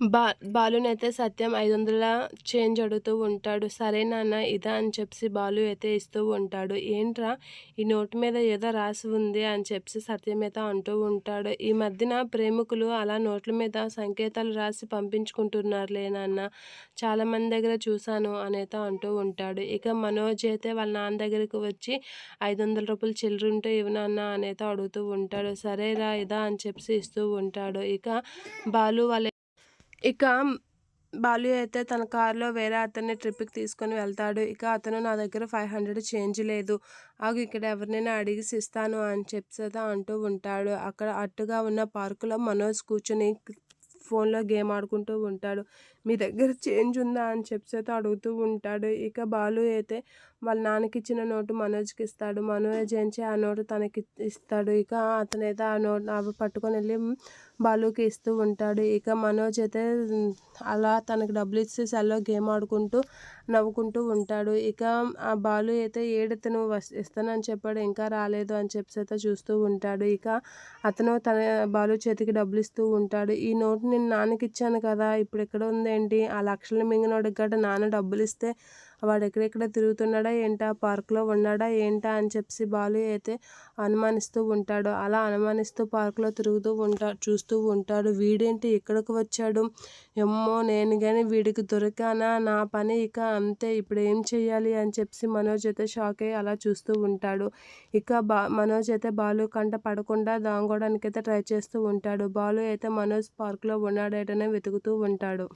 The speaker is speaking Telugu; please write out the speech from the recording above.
బా బాలుని అయితే సత్యం ఐదు వందల చేంజ్ అడుగుతూ ఉంటాడు. సరే నాన్న ఇదా అని చెప్పి బాలు అయితే ఇస్తూ ఉంటాడు. ఏంట్రా ఈ నోటు మీద ఏదో రాసి ఉంది అని చెప్పి సత్యం అయితే అంటూ ఉంటాడు. ఈ మధ్యన ప్రేమికులు అలా నోట్ల మీద సంకేతాలు రాసి పంపించుకుంటున్నారులే నాన్న. చాలామంది దగ్గర చూశాను అనేది అంటూ ఉంటాడు. ఇక మనోజ్ అయితే వాళ్ళ నాన్న దగ్గరికి వచ్చి ఐదు వందల రూపాయలు చిల్లరుంటే ఇవ్వనన్నా అనేది అడుగుతూ ఉంటాడు. సరేరా ఇదా అని చెప్పి ఇస్తూ ఉంటాడు. ఇక బాలు వాళ్ళ ఇక బాలు అయితే తన కారులో వేరే అతన్ని ట్రిప్కి తీసుకొని వెళ్తాడు. ఇక అతను నా దగ్గర ఫైవ్ హండ్రెడ్ చేంజ్ లేదు. ఆగు ఇక్కడ ఎవరినైనా అడిగి ఇస్తాను అని చెప్తా అంటూ ఉంటాడు. అక్కడ అట్టుగా ఉన్న పార్కులో మనోజ్ కూర్చుని ఫోన్లో గేమ్ ఆడుకుంటూ ఉంటాడు. మీ దగ్గర చేంజ్ ఉందా? అని చెప్పేసి అయితే అడుగుతూ ఉంటాడు. ఇక బాలు అయితే వాళ్ళ నాన్నకి ఇచ్చిన నోటు మనోజ్కి ఇస్తాడు. మనోజ్ ఏంచి ఆ నోటు తనకి ఇస్తాడు. ఇక అతనైతే ఆ నోట్ అవి పట్టుకొని వెళ్ళి బాలుకి ఇస్తూ ఉంటాడు. ఇక మనోజ్ అయితే అలా తనకి డబ్బులు ఇచ్చి సెల్లో గేమ్ ఆడుకుంటూ నవ్వుకుంటూ ఉంటాడు. ఇక ఆ బాలు అయితే ఏడైతే నువ్వు ఇస్తానని చెప్పాడు. ఇంకా రాలేదు అని చెప్పేసి అయితే చూస్తూ ఉంటాడు. ఇక అతను తన బాలు చేతికి డబ్బులు ఇస్తూ ఉంటాడు. ఈ నోటుని నేను నాన్నకి ఇచ్చాను కదా ఇప్పుడు ఎక్కడ ఉంది ఏంటి ఆ లక్షలు మింగినోడికి గట్రా నాన్న డబ్బులు ఇస్తే వాడు ఎక్కడెక్కడ తిరుగుతున్నాడా? ఏంటా? పార్క్లో ఉన్నాడా? ఏంటా? అని చెప్పి బాలు అయితే అనుమానిస్తూ ఉంటాడు. అలా అనుమానిస్తూ పార్క్లో తిరుగుతూ ఉంటా చూస్తూ ఉంటాడు. వీడేంటి ఇక్కడికి వచ్చాడు? ఎమ్మో నేను కానీ వీడికి దొరికానా? నా పని ఇక అంతే ఇప్పుడు ఏం చేయాలి అని చెప్పి మనోజ్ అయితే షాక్ అయ్యి అలా చూస్తూ ఉంటాడు. ఇక బా మనోజ్ అయితే బాలు కంట పడకుండా దాంగోడానికి అయితే ట్రై చేస్తూ ఉంటాడు. బాలు అయితే మనోజ్ పార్క్లో ఉన్నాడేటనే వెతుకుతూ ఉంటాడు.